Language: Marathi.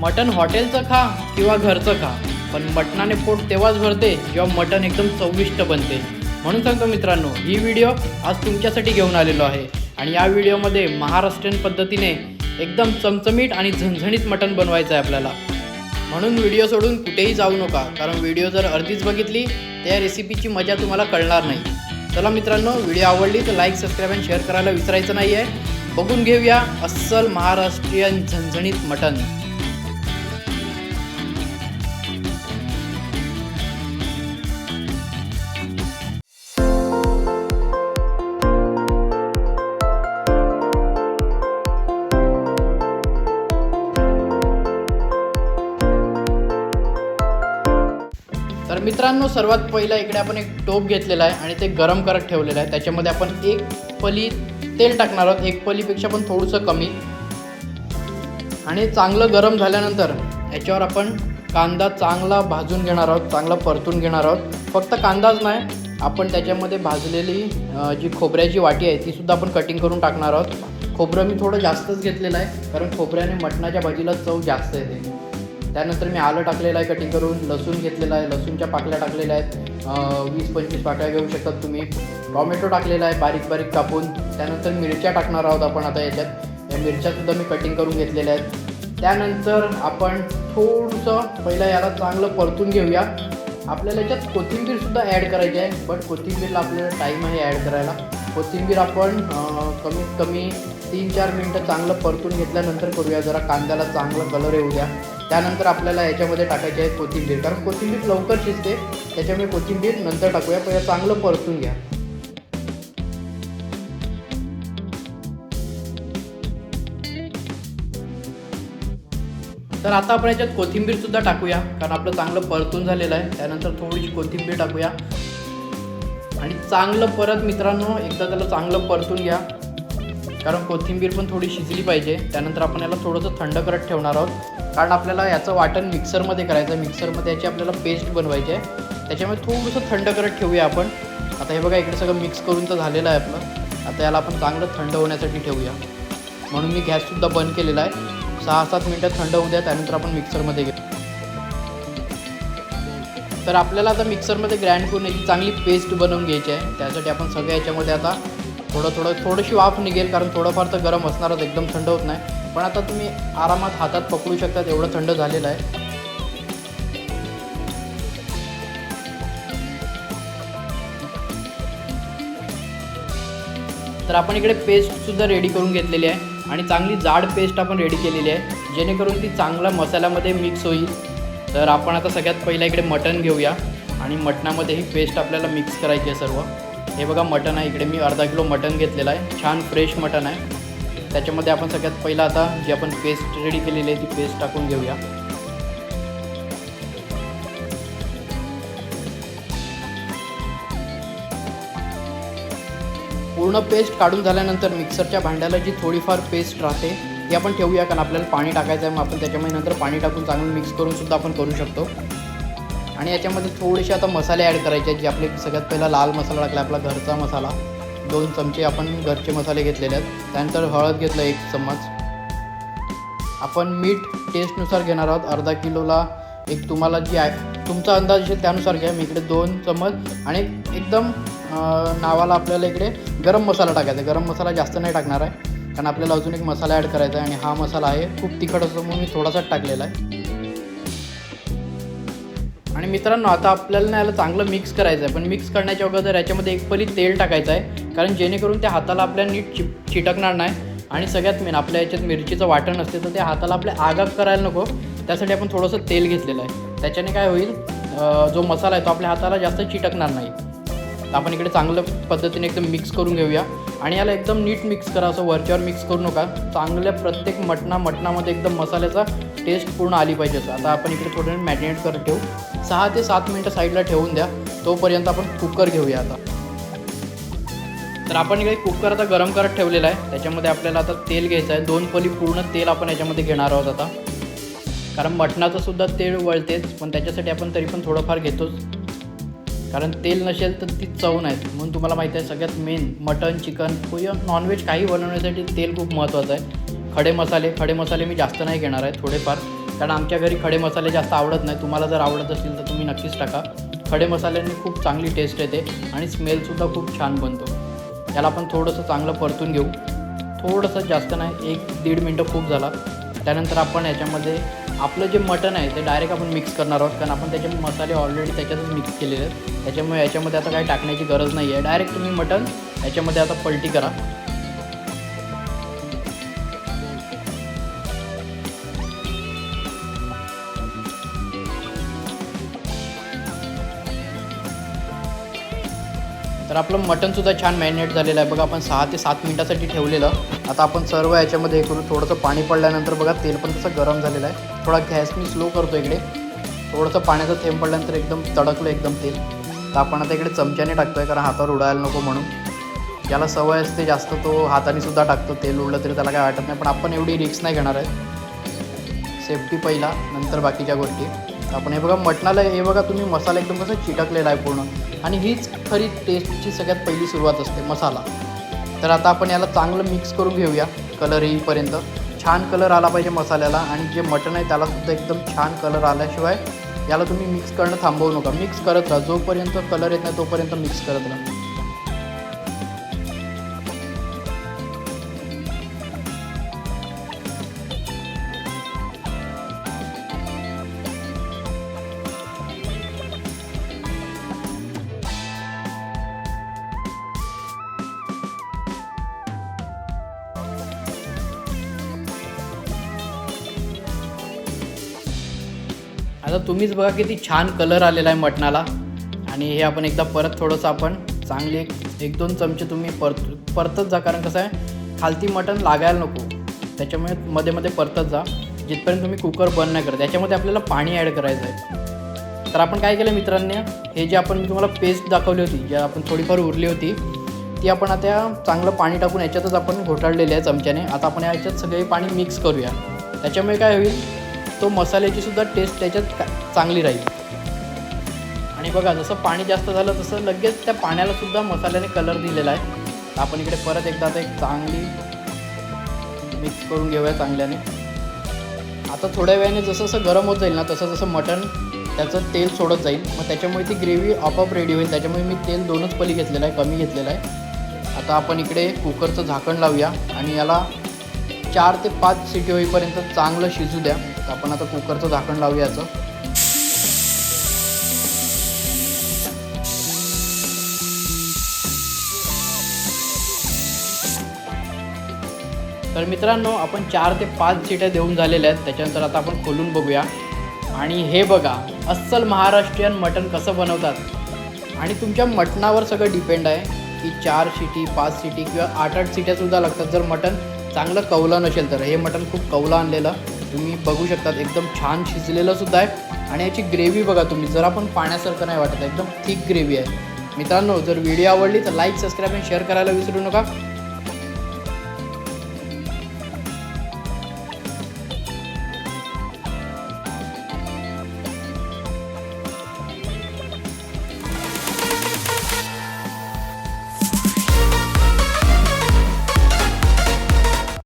मटन हॉटेलचं खा किंवा घरचं खा पण मटणाने पोट तेव्हाच भरते जेव्हा मटण एकदम चविष्ट बनते. म्हणून सांगतो मित्रांनो ही व्हिडिओ आज तुमच्यासाठी घेऊन आलेलो आहे. आणि या व्हिडिओमध्ये महाराष्ट्रीयन पद्धतीने एकदम चमचमीट आणि झणझणीत मटण बनवायचं आहे आपल्याला. म्हणून व्हिडिओ सोडून कुठेही जाऊ नका कारण व्हिडिओ जर अर्धीच बघितली तर या रेसिपीची मजा तुम्हाला कळणार नाही. चला मित्रांनो व्हिडिओ आवडली तर लाईक सबस्क्राईब आणि शेअर करायला विसरायचं नाही आहे बघून घेऊया अस्सल महाराष्ट्रीयन झणझणीत मटण. तर मित्रांनो सर्वात पहिला इकडे आपण एक टोप घेतलेला आहे आणि ते गरम करत ठेवलेलं आहे. त्याच्यामध्ये आपण एक पली तेल टाकणार आहोत. एक पलीपेक्षा पण थोडंसं कमी. आणि चांगलं गरम झाल्यानंतर याच्यावर आपण कांदा चांगला भाजून घेणार आहोत. चांगला परतून घेणार आहोत. फक्त कांदाच नाही आपण त्याच्यामध्ये भाजलेली जी खोबऱ्याची वाटी आहे ती सुद्धा आपण कटिंग करून टाकणार आहोत. खोबरं मी थोडं जास्तच घेतलेलं आहे कारण खोबऱ्याने मटणाच्या भाजीला चव जास्त येते. त्यानंतर मी आलं टाकलेलं आहे कटिंग करून लसूण घेतलेलं आहे लसूणच्या पाकल्या टाकलेल्या आहेत. वीस पंचवीस पाकळ्या घेऊ शकतात तुम्ही. टॉमॅटो टाकलेला आहे बारीक बारीक कापून. त्यानंतर मिरच्या टाकणार आहोत आपण आता याच्यात. या मिरच्यासुद्धा मी कटिंग करून घेतलेल्या आहेत. त्यानंतर आपण थोडंसं पहिलं याला चांगलं परतून घेऊया. आपल्याला याच्यात कोथिंबीरसुद्धा ॲड करायची आहे बट कोथिंबीरला आपल्याला टाईम आहे ॲड करायला. कोथिंबीर आपण कमीत कमी तीन चार मिनटं चांगलं परतून घेतल्यानंतर करूया. जरा कांद्याला चांगलं कलर येऊ द्या. त्यानंतर आपल्याला याच्यामध्ये टाकायची आहे कोथिंबीर. कारण कोथिंबीर लवकर शिजते त्याच्यामुळे कोथिंबीर नंतर टाकूया. पहिलं चांगलं परतून घ्या. तर आता आपण याच्यात कोथिंबीर सुद्धा टाकूया कारण आपलं चांगलं परतून झालेलं आहे. त्यानंतर थोडीशी कोथिंबीर टाकूया. आणि चांगलं परत मित्रांनो एकदा त्याला चांगलं परतून घ्या. कारण कोथिंबीर पण थोडी शिजली पाहिजे. त्यानंतर आपण याला थोडंसं थंड करत ठेवणार आहोत. कारण आपल्याला याचं वाटण मिक्सरमध्ये करायचं आहे. मिक्सरमध्ये याची आपल्याला पेस्ट बनवायची आहे. त्याच्यामुळे थोडंसं थंड करत ठेवूया आपण. आता हे बघा इकडे सगळं मिक्स करून तर झालेलं आहे आपलं. आता याला आपण चांगलं थंड होण्यासाठी ठेवूया. म्हणून मी गॅससुद्धा बंद केलेला आहे. सहा सात मिनटं थंड होऊ द्या त्यानंतर आपण मिक्सरमध्ये घेऊ. तर आपल्याला आता मिक्सरमध्ये ग्राइंड करून याची चांगली पेस्ट बनवून घ्यायची आहे. त्यासाठी आपण सगळ्या याच्यामध्ये आता थोडं थोडं थोडीशी वाफ निघेल कारण थोडंफार तर गरम असणारच एकदम थंड होत नाही. पण आता तुम्ही आरामात हातात पकडू शकता एवढं थंड झालेलं आहे. तर आपण इकडे पेस्टसुद्धा रेडी करून घेतलेली आहे आणि चांगली जाड पेस्ट आपण रेडी केलेली आहे जेणेकरून ती चांगला मसाल्यामध्ये मिक्स होईल. तर आपण आता सगळ्यात पहिला इकडे मटण घेऊया आणि मटणामध्ये ही पेस्ट आपल्याला मिक्स करायची आहे सर्व. हे बघा मटण आहे इकडे. मी अर्धा किलो मटण घेतलेलं आहे. छान फ्रेश मटण आहे. त्याच्यामध्ये आपण सगळ्यात पहिला आता जी आपण पेस्ट रेडी केलेली आहे ती पेस्ट टाकून घेऊया. पूर्ण पेस्ट काढून झाल्यानंतर मिक्सरच्या भांड्याला जी थोडीफार पेस्ट राहते ती आपण ठेवूया कारण आपल्याला पाणी टाकायचं आहे मग आपण त्याच्यामध्ये नंतर पाणी टाकून चांगलं मिक्स करून सुद्धा आपण करू शकतो. आणि याच्यामध्ये थोडेसे आता मसाले ॲड करायचे आहेत जे आपले सगळ्यात पहिला लाल मसाला टाकला आपला घरचा मसाला. दोन चमचे आपण घरचे मसाले घेतलेले आहेत. त्यानंतर हळद घेतलं एक चम्मच. आपण मीठ टेस्टनुसार घेणार आहोत. अर्धा किलोला एक तुम्हाला जी आहे तुमचा अंदाज असेल त्यानुसार घ्या. मी इकडे दोन चम्मच आणि एकदम नावाला आपल्याला इकडे गरम मसाला टाकायचा आहे. गरम मसाला जास्त नाही टाकणार आहे. कारण आपल्याला अजून एक मसाला ॲड करायचा आहे आणि हा मसाला आहे खूप तिखट असतो म्हणून मी थोडासाच टाकलेला आहे. आणि मित्रांनो आता आपल्याला ना याला चांगलं मिक्स करायचं आहे पण मिक्स करण्याच्या अगोदर याच्यामध्ये एक पली तेल टाकायचं आहे कारण जेणेकरून त्या हाताला आपल्या नीट चिप चिटकणार नाही. आणि सगळ्यात मेन आपल्या याच्यात मिरचीचं वाटण असते तर त्या हाताला आपल्या आगाग करायला नको. त्यासाठी आपण थोडंसं तेल घेतलेलं आहे. त्याच्याने काय होईल जो मसाला आहे तो आपल्या हाताला जास्त चिटकणार नाही. तर आपण इकडे चांगलं पद्धतीने एकदम मिक्स करून घेऊया. आणि याला एकदम नीट मिक्स करा असं वरच्यावर मिक्स करू नका. चांगल्या प्रत्येक मटणा मटणामध्ये एकदम मसाल्याचा टेस्ट पूर्ण आली पाहिजे असं. आता आपण इकडे थोडं मॅरिनेट करत ठेवू. सहा ते सात मिनटं साईडला ठेवून द्या. तोपर्यंत आपण कुकर घेऊया आता. तर आपण इकडे कुकर आता गरम करत ठेवलेला आहे. त्याच्यामध्ये आपल्याला आता तेल घ्यायचं आहे. दोन पली पूर्ण तेल आपण याच्यामध्ये घेणार आहोत आता. कारण मटणाचं सुद्धा तेल वळतेच. पण त्याच्यासाठी आपण तरी पण थोडंफार घेतोच. कारण तेल नसेल तर ती चव नाही. म्हणून तुम्हाला माहिती आहे सगळ्यात मेन मटन चिकन किंवा नॉनव्हेज काही बनवण्यासाठी तेल खूप महत्त्वाचं आहे. खडे मसाले खडे मसाले मी जास्त नाही घेणार आहे थोडेफार. कारण आमच्या घरी खडे मसाले जास्त आवडत नाही. तुम्हाला जर आवडत असतील तर तुम्ही नक्कीच टाका. खडे मसाल्यांनी खूप चांगली टेस्ट येते आणि स्मेलसुद्धा खूप छान बनतो. याला आपण थोडंसं चांगलं परतून घेऊ. थोडंसं जास्त नाही एक दीड मिनटं खूप झाला. त्यानंतर आपण याच्यामध्ये आपलं जे मटण आहे ते डायरेक्ट आपण मिक्स करणार आहोत. कारण आपण त्याचे मसाले ऑलरेडी त्याच्यातच मिक्स केलेले आहेत. त्याच्यामुळे याच्यामध्ये आता काही टाकण्याची गरज नाही आहे डायरेक्ट तुम्ही मटण याच्यामध्ये आता पलटी करा. तर आपलं मटनसुद्धा छान मॅरिनेट झालेलं आहे. बघा आपण सहा ते सात मिनटासाठी ठेवलेलं. आता आपण सर्व याच्यामध्ये हे करू थोडंसं पाणी पडल्यानंतर बघा तेल पण तसं गरम झालेलं आहे. थोडा गॅस मी स्लो करतो इकडे. थोडंसं पाण्याचा थेंब पडल्यानंतर एकदम तडकलं एकदम तेल. तर आपण आता इकडे चमच्याने टाकतो आहे कारण हातावर उडायला नको म्हणून. ज्याला सवय असते जास्त तो हातानेसुद्धा टाकतो. तेल उडलं तरी त्याला काय वाटत नाही पण आपण एवढी रिक्स नाही घेणार आहे. सेफ्टी पहिला नंतर बाकीच्या गोष्टी. आपण हे बघा मटणाला हे बघा तुम्ही मसाला एकदम कसं चिटकलेला आहे पूर्ण. आणि हीच खरी टेस्टची सगळ्यात पहिली सुरुवात असते मसाला. तर आता आपण याला चांगलं मिक्स करून घेऊया कलर येईपर्यंत. छान कलर आला पाहिजे मसाल्याला आणि जे मटण आहे त्यालासुद्धा एकदम छान कलर आल्याशिवाय याला तुम्ही मिक्स करणं थांबवू नका. मिक्स करत राहा. जोपर्यंत कलर येत नाही तोपर्यंत मिक्स करत राहा. आता तुम्हीच बघा किती छान कलर आलेला आहे मटणाला. आणि हे आपण एकदा परत थोडंसं आपण चांगले एक एक दोन चमचे तुम्ही परत परतच जा. कारण कसं आहे खालती मटण लागायला नको. त्याच्यामुळे मध्ये मध्ये परतत जा. जिथपर्यंत तुम्ही कुकर बंद नाही करत. याच्यामध्ये आपल्याला पाणी ॲड करायचं आहे. तर आपण काय केलं मित्रांनी हे जे आपण तुम्हाला पेस्ट दाखवली होती जे आपण थोडीफार उरली होती ती आपण आता चांगलं पाणी टाकून याच्यातच आपण घोटाळलेली आहे चमच्याने. आता आपण याच्यात सगळे पाणी मिक्स करूया. त्याच्यामुळे काय होईल तो मसाल्याची सुद्धा टेस्ट त्याच्यात चांगली राहील. आणि बघा जसं पाणी जास्त झालं तसं लगेच त्या पाण्याला सुद्धा मसाल्याने कलर दिलेला आहे. आपण इकडे परत एकदा आता एक चांगली मिक्स करून घेऊया चांगल्याने. आता थोड्या वेळाने जसं जसं गरम होत जाईल ना तसं जसं मटण त्याचं तेल सोडत जाईल. मग त्याच्यामुळे ती ग्रेव्ही आपोआप रेडी होईल. त्याच्यामुळे मी तेल दोनच पली घेतलेलं आहे कमी घेतलेलं आहे. आता आपण इकडे कुकरचं झाकण लावूया आणि याला चार ते पाच सिटी होईपर्यंत चांगलं शिजू द्या. तर आपण आता कुकरचं झाकण लावूया याचं. तर मित्रांनो आपण चार ते पाच सीट्या देऊन झालेल्या आहेत. त्याच्यानंतर आता आपण खोलून बघूया. आणि हे बघा अस्सल महाराष्ट्रीयन मटण कसं बनवतात. आणि तुमच्या मटणावर सगळं डिपेंड आहे की चार शिटी पाच सिटी किंवा आठ आठ सिट्यासुद्धा लागतात. जर मटण चांगलं कवलं नसेल तर. हे मटण खूप कवलं आणलेलं. तुम्ही बघू शकतात एकदम छान शिजलेलं सुद्धा आहे. आणि याची ग्रेव्ही बघा तुम्ही जरा पण पाण्यासारखं नाही वाटत एकदम थिक ग्रेव्ही आहे. मित्रांनो जर व्हिडिओ आवडली तर लाईक सबस्क्राईब आणि शेअर करायला विसरू नका.